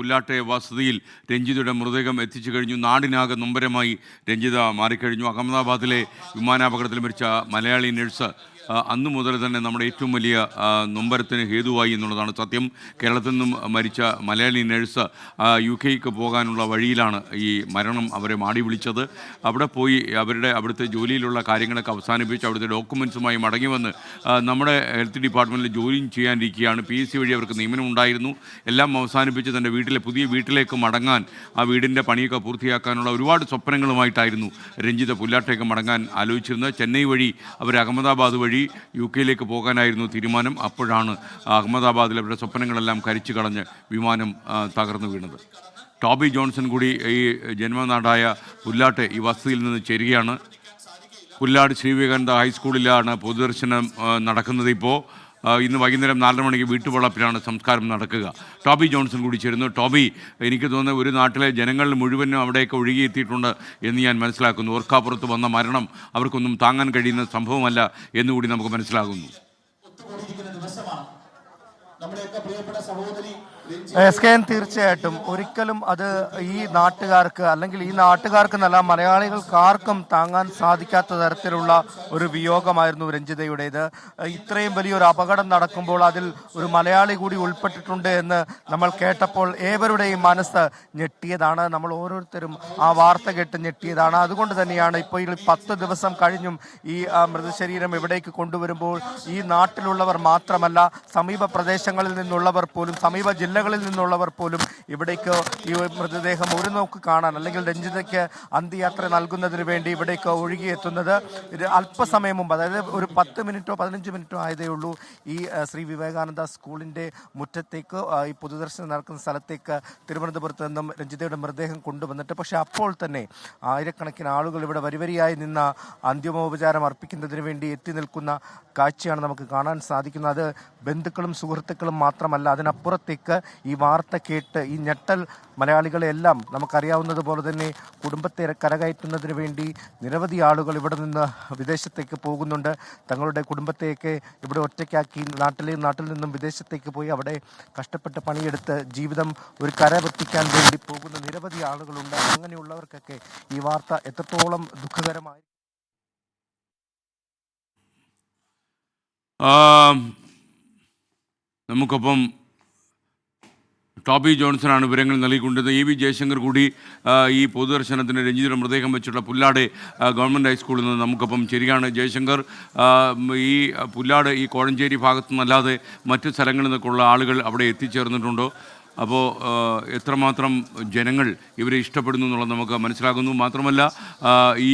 പുല്ലാട്ടെ വസതിയിൽ രഞ്ജിതയുടെ മൃതദേഹം എത്തിച്ചു കഴിഞ്ഞു. നാടിനാകെ നൊമ്പരമായി രഞ്ജിത മാറിക്കഴിഞ്ഞു. അഹമ്മദാബാദിലെ വിമാനാപകടത്തിൽ മരിച്ച മലയാളി നഴ്സ് അന്നു മുതൽ തന്നെ നമ്മുടെ ഏറ്റവും വലിയ നൊമ്പരത്തിന് ഹേതുവായി എന്നുള്ളതാണ് സത്യം. കേരളത്തിൽ നിന്നും മരിച്ച മലയാളി നഴ്സ് യു കെക്ക് പോകാനുള്ള വഴിയിലാണ് ഈ മരണം അവരെ മാടി വിളിച്ചത്. അവിടെ പോയി അവരുടെ അവിടുത്തെ ജോലിയിലുള്ള കാര്യങ്ങളൊക്കെ അവസാനിപ്പിച്ച് അവിടുത്തെ ഡോക്യുമെൻസുമായി മടങ്ങി വന്ന് നമ്മുടെ ഹെൽത്ത് ഡിപ്പാർട്ട്മെന്റിൽ ജോലിയും ചെയ്യാനിരിക്കുകയാണ്. പി എസ് സി വഴി അവർക്ക് നിയമനം ഉണ്ടായിരുന്നു എല്ലാം അവസാനിപ്പിച്ച് തന്റെ വീട്ടിലെ പുതിയ വീട്ടിലേക്ക് മടങ്ങാൻ ആ വീടിന്റെ പണിയൊക്കെ പൂർത്തിയാക്കാനുള്ള ഒരുപാട് സ്വപ്നങ്ങളുമായിട്ടായിരുന്നു രഞ്ജിത പുല്ലാട്ടേക്ക് മടങ്ങാൻ ആലോചിച്ചിരുന്നത്. ചെന്നൈ വഴി അവർ അഹമ്മദാബാദ് വഴി യു കെയിലേക്ക് പോകാനായിരുന്നു തീരുമാനം. അപ്പോഴാണ് അഹമ്മദാബാദിൽ അവരുടെ സ്വപ്നങ്ങളെല്ലാം കരിച്ചു കളഞ്ഞ് വിമാനം തകർന്നു വീണത്. ടോബി ജോൺസൺ കൂടി ഈ ജന്മനാടായ പുല്ലാട്ടെ ഈ വസതിയിൽ നിന്ന് ചേരുകയാണ്. പുല്ലാട് ശ്രീ വിവേകാനന്ദ ഹൈസ്കൂളിലാണ് പൊതുദർശനം നടക്കുന്നത് ഇപ്പോൾ. ഇന്ന് വൈകുന്നേരം നാലര മണിക്ക് വീട്ടുവളപ്പിലാണ് സംസ്കാരം നടക്കുക. ടോബി ജോൺസൺ കൂടി ചേരുന്നു. ടോബി എനിക്ക് തോന്നുന്നു ഒരു നാട്ടിലെ ജനങ്ങൾ മുഴുവനും അവിടെയൊക്കെ ഒഴുകിയെത്തിയിട്ടുണ്ട് എന്ന് ഞാൻ മനസ്സിലാക്കുന്നു. ഓർക്കാപ്പുറത്ത് വന്ന മരണം അവർക്കൊന്നും താങ്ങാൻ കഴിയുന്ന സംഭവമല്ല എന്നുകൂടി നമുക്ക് മനസ്സിലാകുന്നു. എസ് കെ എൻ തീർച്ചയായിട്ടും ഒരിക്കലും അത് ഈ നാട്ടുകാർക്ക് അല്ലെങ്കിൽ ഈ നാട്ടുകാർക്ക് നല്ല മലയാളികൾക്കാർക്കും താങ്ങാൻ സാധിക്കാത്ത തരത്തിലുള്ള ഒരു വിയോഗമായിരുന്നു രഞ്ജിതയുടേത്. ഇത്രയും വലിയൊരു അപകടം നടക്കുമ്പോൾ അതിൽ ഒരു മലയാളി കൂടി ഉൾപ്പെട്ടിട്ടുണ്ട് എന്ന് നമ്മൾ കേട്ടപ്പോൾ ഏവരുടെയും മനസ്സ് ഞെട്ടിയതാണ്. നമ്മൾ ഓരോരുത്തരും ആ വാർത്ത കേട്ട് ഞെട്ടിയതാണ്. അതുകൊണ്ട് തന്നെയാണ് ഇപ്പോൾ ഈ പത്ത് ദിവസം കഴിഞ്ഞും ഈ മൃതശരീരം ഇവിടേക്ക് കൊണ്ടുവരുമ്പോൾ ഈ നാട്ടിലുള്ളവർ മാത്രമല്ല സമീപ പ്രദേശങ്ങളിൽ നിന്നുള്ളവർ പോലും സമീപ ജില്ലകളിൽ നിന്നുള്ളവർ പോലും ഇവിടേക്ക് ഈ മൃതദേഹം ഒരു നോക്ക് കാണാൻ അല്ലെങ്കിൽ രഞ്ജിതയ്ക്ക് അന്ത്യയാത്ര നൽകുന്നതിന് വേണ്ടി ഇവിടേക്ക് ഒഴുകിയെത്തുന്നത് അല്പസമയം മുമ്പ് അതായത് ഒരു പത്ത് മിനിറ്റോ പതിനഞ്ച് മിനിറ്റോ ആയതേ ഉള്ളൂ. ഈ ശ്രീ വിവേകാനന്ദ സ്കൂളിന്റെ മുറ്റത്തേക്ക് ഈ പൊതുദർശനം നടക്കുന്ന സ്ഥലത്തേക്ക് തിരുവനന്തപുരത്ത് നിന്നും രഞ്ജിതയുടെ മൃതദേഹം കൊണ്ടുവന്നിട്ട് പക്ഷേ അപ്പോൾ തന്നെ ആയിരക്കണക്കിന് ആളുകൾ ഇവിടെ വരിവരിയായി നിന്ന അന്തിമോപചാരം അർപ്പിക്കുന്നതിന് വേണ്ടി എത്തി നിൽക്കുന്ന കാഴ്ചയാണ് നമുക്ക് കാണാൻ സാധിക്കുന്നത്. ബന്ധുക്കളും സുഹൃത്തുക്കളും മാത്രമല്ല അതിനപ്പുറത്തേക്ക് ഈ വാർത്ത കേട്ട് ഈ ഞെട്ടൽ മലയാളികളെല്ലാം നമുക്കറിയാവുന്നതുപോലെ തന്നെ കുടുംബത്തെ കരകയറ്റുന്നതിന് വേണ്ടി നിരവധി ആളുകൾ ഇവിടെ നിന്ന് വിദേശത്തേക്ക് പോകുന്നുണ്ട്. തങ്ങളുടെ കുടുംബത്തെയൊക്കെ ഇവിടെ ഒറ്റയ്ക്കാക്കി നാട്ടിലെ നാട്ടിൽ നിന്നും വിദേശത്തേക്ക് പോയി അവിടെ കഷ്ടപ്പെട്ട് പണിയെടുത്ത് ജീവിതം ഒരു കരവെത്തിക്കാൻ വേണ്ടി പോകുന്ന നിരവധി ആളുകളുണ്ട്. അങ്ങനെയുള്ളവർക്കൊക്കെ ഈ വാർത്ത എത്രത്തോളം ദുഃഖകരമായി നമുക്കൊപ്പം ടോബി ജോൺസണാണ് വിവരങ്ങൾ നൽകിക്കൊണ്ടിരുന്നത്. എ വി ജയശങ്കർ കൂടി ഈ പൊതുദർശനത്തിന് രഞ്ജിതിയുടെ മൃതദേഹം വെച്ചുള്ള പുല്ലാട് ഗവൺമെന്റ് ഹൈസ്കൂളിൽ നിന്ന് നമുക്കൊപ്പം ശരിയാണ് ജയശങ്കർ ഈ പുല്ലാട് ഈ കോഴഞ്ചേരി ഭാഗത്തു നിന്നല്ലാതെ മറ്റ് സ്ഥലങ്ങളിൽ നിന്നൊക്കെയുള്ള ആളുകൾ അവിടെ എത്തിച്ചേർന്നിട്ടുണ്ടോ. അപ്പോൾ എത്രമാത്രം ജനങ്ങൾ ഇവരെ ഇഷ്ടപ്പെടുന്നു എന്നുള്ളത് നമുക്ക് മനസ്സിലാകുന്നു. മാത്രമല്ല ഈ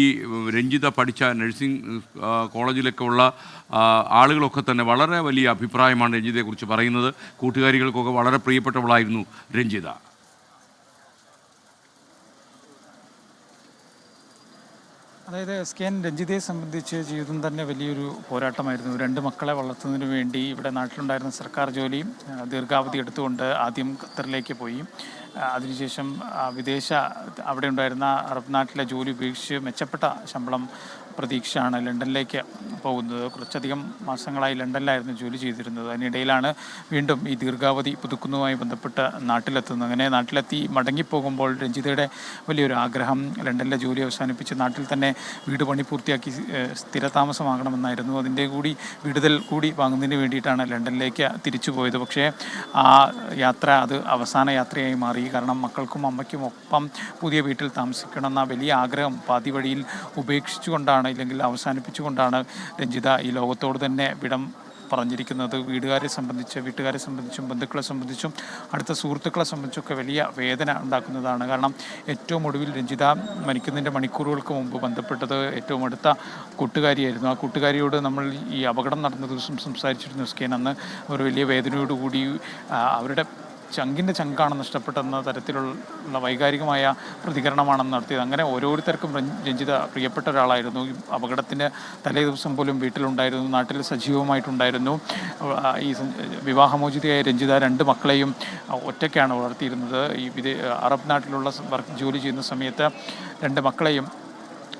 രഞ്ജിത പഠിച്ച നഴ്സിംഗ് കോളേജിലൊക്കെ ഉള്ള ആളുകളൊക്കെ തന്നെ വളരെ വലിയ അഭിപ്രായമാണ് രഞ്ജിതയെക്കുറിച്ച് പറയുന്നത്. കൂട്ടുകാരികൾക്കൊക്കെ വളരെ പ്രിയപ്പെട്ടവളായിരുന്നു രഞ്ജിത. അതായത് എസ് കെ എൻ രഞ്ജിതയെ സംബന്ധിച്ച് ജീവിതം തന്നെ വലിയൊരു പോരാട്ടമായിരുന്നു. രണ്ട് മക്കളെ വളർത്തുന്നതിന് വേണ്ടി ഇവിടെ നാട്ടിലുണ്ടായിരുന്ന സർക്കാർ ജോലിയും ദീർഘാവധി എടുത്തുകൊണ്ട് ആദ്യം ഖത്തറിലേക്ക് പോയി. അതിനുശേഷം വിദേശ അവിടെ ഉണ്ടായിരുന്ന അറബ് നാട്ടിലെ ജോലി ഉപേക്ഷിച്ച് മെച്ചപ്പെട്ട ശമ്പളം പ്രതീക്ഷയാണ് ലണ്ടനിലേക്ക് പോകുന്നത്. കുറച്ചധികം മാസങ്ങളായി ലണ്ടനിലായിരുന്നു ജോലി ചെയ്തിരുന്നത്. അതിനിടയിലാണ് വീണ്ടും ഈ ദീർഘാവധി പുതുക്കുന്നതുമായി ബന്ധപ്പെട്ട് നാട്ടിലെത്തുന്നത്. അങ്ങനെ നാട്ടിലെത്തി മടങ്ങിപ്പോകുമ്പോൾ രഞ്ജിതയുടെ വലിയൊരു ആഗ്രഹം ലണ്ടനിലെ ജോലി അവസാനിപ്പിച്ച് നാട്ടിൽ തന്നെ വീട് പണി പൂർത്തിയാക്കി സ്ഥിരതാമസമാകണമെന്നായിരുന്നു. അതിന്റെ കൂടി വിടുതൽ കൂടി വാങ്ങുന്നതിന് വേണ്ടിയിട്ടാണ് ലണ്ടനിലേക്ക് തിരിച്ചു പോയത് പക്ഷേ ആ യാത്ര അത് അവസാന യാത്രയായി മാറി. കാരണം മക്കൾക്കും അമ്മയ്ക്കും ഒപ്പം പുതിയ വീട്ടിൽ താമസിക്കണമെന്ന വലിയ ആഗ്രഹം പാതി വഴിയിൽ ഉപേക്ഷിച്ചുകൊണ്ടാണ് ഇല്ലെങ്കിൽ അവസാനിപ്പിച്ചുകൊണ്ടാണ് രഞ്ജിത ഈ ലോകത്തോട് തന്നെ വിടം പറഞ്ഞിരിക്കുന്നത്. വീടുകാരെ സംബന്ധിച്ച് വീട്ടുകാരെ സംബന്ധിച്ചും ബന്ധുക്കളെ സംബന്ധിച്ചും അടുത്ത സുഹൃത്തുക്കളെ സംബന്ധിച്ചൊക്കെ വലിയ വേദന ഉണ്ടാക്കുന്നതാണ്. കാരണം ഏറ്റവും ഒടുവിൽ രഞ്ജിത മരിക്കുന്നതിന്റെ മണിക്കൂറുകൾക്ക് മുമ്പ് ബന്ധപ്പെട്ടത് ഏറ്റവും അടുത്ത കൂട്ടുകാരിയായിരുന്നു. ആ കൂട്ടുകാരിയോട് നമ്മൾ ഈ അപകടം നടന്ന ദിവസം സംസാരിച്ചിരുന്നു സ്കേൻ അന്ന് അവർ വലിയ വേദനയോടുകൂടി അവരുടെ ചങ്കിന്റെ ചങ്കാണ് നഷ്ടപ്പെട്ടെന്ന തരത്തിലുള്ള വൈകാരികമായ പ്രതികരണമാണ് നടത്തിയത്. അങ്ങനെ ഓരോരുത്തർക്കും രഞ്ജിത പ്രിയപ്പെട്ട ഒരാളായിരുന്നു. ഈ അപകടത്തിന് തലേ ദിവസം പോലും വീട്ടിലുണ്ടായിരുന്നു. നാട്ടിൽ സജീവമായിട്ടുണ്ടായിരുന്നു. ഈ വിവാഹമോചിതയായ രഞ്ജിത രണ്ട് മക്കളെയും ഒറ്റയ്ക്കാണ് വളർത്തിയിരുന്നത്. ഈ വിദേ അറബ് നാട്ടിലുള്ള വർക്ക് ജോലി ചെയ്യുന്ന സമയത്ത് രണ്ട് മക്കളെയും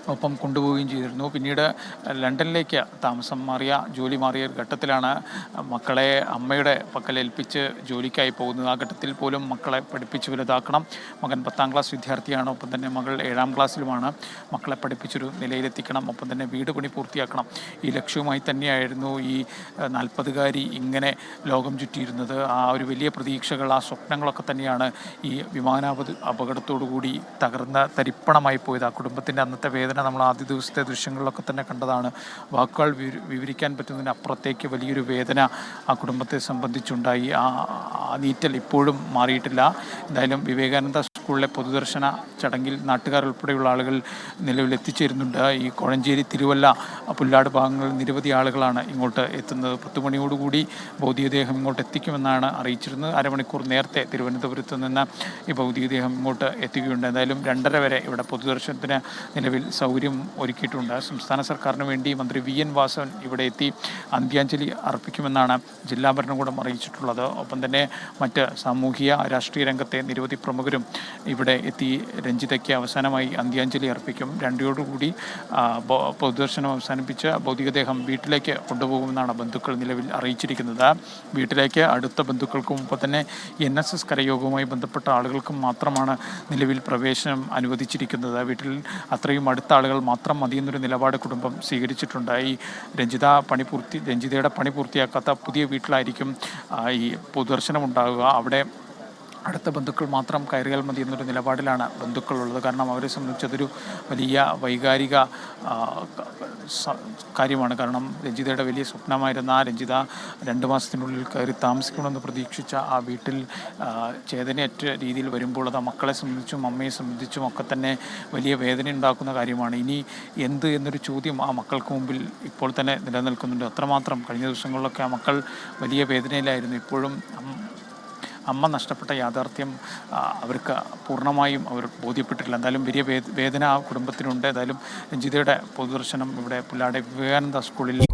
ഒപ്പം കൊണ്ടുപോവുകയും ചെയ്തിരുന്നു. പിന്നീട് ലണ്ടനിലേക്ക് താമസം മാറിയ ജോലി മാറിയ ഒരു ഘട്ടത്തിലാണ് മക്കളെ അമ്മയുടെ പക്കൽ ഏൽപ്പിച്ച് ജോലിക്കായി പോകുന്നത്. ആ ഘട്ടത്തിൽ പോലും മക്കളെ പഠിപ്പിച്ച് വലുതാക്കണം. മകൻ പത്താം ക്ലാസ് വിദ്യാർത്ഥിയാണ്. ഒപ്പം തന്നെ മകൾ ഏഴാം ക്ലാസ്സിലുമാണ്. മക്കളെ പഠിപ്പിച്ചൊരു നിലയിലെത്തിക്കണം. ഒപ്പം തന്നെ വീട് പണി പൂർത്തിയാക്കണം. ഈ ലക്ഷ്യവുമായി തന്നെയായിരുന്നു ഈ നാൽപ്പതുകാരി ഇങ്ങനെ ലോകം ചുറ്റിയിരുന്നത്. ആ ഒരു വലിയ പ്രതീക്ഷകൾ ആ സ്വപ്നങ്ങളൊക്കെ തന്നെയാണ് ഈ വിമാനാപ അപകടത്തോടു കൂടി തകർന്ന തരിപ്പണമായി പോയത്. ആ കുടുംബത്തിന്റെ അന്നത്തെ വേദന നമ്മൾ ആദ്യ ദിവസത്തെ ദൃശ്യങ്ങളിലൊക്കെ തന്നെ കണ്ടതാണ്. വാക്കുകൾ വിവരിക്കാൻ പറ്റുന്നതിന് അപ്പുറത്തേക്ക് വലിയൊരു വേദന ആ കുടുംബത്തെ സംബന്ധിച്ചുണ്ടായി. ആ നീറ്റൽ ഇപ്പോഴും മാറിയിട്ടില്ല. എന്തായാലും വിവേകാനന്ദ സ്കൂളിലെ പൊതുദർശന ചടങ്ങിൽ നാട്ടുകാർ ഉൾപ്പെടെയുള്ള ആളുകൾ നിലവിൽ എത്തിച്ചേരുന്നുണ്ട്. ഈ കോഴഞ്ചേരി തിരുവല്ല പുല്ലാട് ഭാഗങ്ങളിൽ നിരവധി ആളുകളാണ് ഇങ്ങോട്ട് എത്തുന്നത്. പത്ത് മണിയോടുകൂടി ഭൗതികദേഹം ഇങ്ങോട്ട് എത്തിക്കുമെന്നാണ് അറിയിച്ചിരുന്നത്. അരമണിക്കൂർ നേരത്തെ തിരുവനന്തപുരത്ത് നിന്ന് ഈ ഭൗതികദേഹം ഇങ്ങോട്ട് എത്തുകയുണ്ട്. എന്തായാലും രണ്ടര വരെ ഇവിടെ പൊതുദർശനത്തിന് നിലവിൽ സൗകര്യം ഒരുക്കിയിട്ടുണ്ട്. സംസ്ഥാന സർക്കാരിന് വേണ്ടി മന്ത്രി വി എൻ വാസവൻ ഇവിടെ എത്തി അന്ത്യാഞ്ജലി അർപ്പിക്കുമെന്നാണ് ജില്ലാ ഭരണകൂടം അറിയിച്ചിട്ടുള്ളത്. ഒപ്പം തന്നെ മറ്റ് സാമൂഹിക രാഷ്ട്രീയ രംഗത്തെ നിരവധി പ്രമുഖരും ഇവിടെ എത്തി രഞ്ജിതയ്ക്ക് അവസാനമായി അന്ത്യാഞ്ജലി അർപ്പിക്കും. രണ്ടയോടുകൂടി പൊതുദർശനം അവസാനിപ്പിച്ച് ഭൗതികദേഹം വീട്ടിലേക്ക് കൊണ്ടുപോകുമെന്നാണ് ബന്ധുക്കൾ നിലവിൽ അറിയിച്ചിരിക്കുന്നത്. വീട്ടിലേക്ക് അടുത്ത ബന്ധുക്കൾക്കും ഒപ്പം തന്നെ എൻ എസ് എസ് കരയോഗവുമായി ബന്ധപ്പെട്ട ആളുകൾക്കും മാത്രമാണ് നിലവിൽ പ്രവേശനം അനുവദിച്ചിരിക്കുന്നത്. വീട്ടിൽ അത്രയും അടുത്ത ആളുകൾ മാത്രം മതിയെന്നൊരു നിലപാട് കുടുംബം സ്വീകരിച്ചിട്ടുണ്ട്. ഈ രഞ്ജിത പണി പൂർത്തി രഞ്ജിതയുടെ പണി പൂർത്തിയാക്കാത്ത പുതിയ വീട്ടിലായിരിക്കും ഈ പൊതുദർശനം ഉണ്ടാകുക അവിടെ അടുത്ത ബന്ധുക്കൾ മാത്രം കയറിയാൽ മതി എന്നൊരു നിലപാടിലാണ് ബന്ധുക്കളുള്ളത്. കാരണം അവരെ സംബന്ധിച്ചതൊരു വലിയ വൈകാരിക കാര്യമാണ്. കാരണം രഞ്ജിതയുടെ വലിയ സ്വപ്നമായിരുന്ന ആ രഞ്ജിത രണ്ട് മാസത്തിനുള്ളിൽ കയറി താമസിക്കണമെന്ന് പ്രതീക്ഷിച്ച ആ വീട്ടിൽ ചേതനയറ്റ രീതിയിൽ വരുമ്പോൾ അത് മക്കളെ സംബന്ധിച്ചും അമ്മയെ സംബന്ധിച്ചും ഒക്കെ തന്നെ വലിയ വേദന ഉണ്ടാക്കുന്ന കാര്യമാണ്. ഇനി എന്ത് എന്നൊരു ചോദ്യം ആ മക്കൾക്ക് മുമ്പിൽ ഇപ്പോൾ തന്നെ നിലനിൽക്കുന്നുണ്ട്. അത്രമാത്രം കഴിഞ്ഞ ദിവസങ്ങളിലൊക്കെ ആ മക്കൾ വലിയ വേദനയിലായിരുന്നു. ഇപ്പോഴും അമ്മ നഷ്ടപ്പെട്ട യാഥാർത്ഥ്യം അവർക്ക് പൂർണമായും അവർ ബോധ്യപ്പെട്ടിട്ടില്ല. എന്തായാലും വലിയ വേദന ആ കുടുംബത്തിനുണ്ട്. ഏതായാലും രഞ്ജിതയുടെ പൊതുദർശനം ഇവിടെ പുല്ലാടെ വിവേകാനന്ദ സ്കൂളിൽ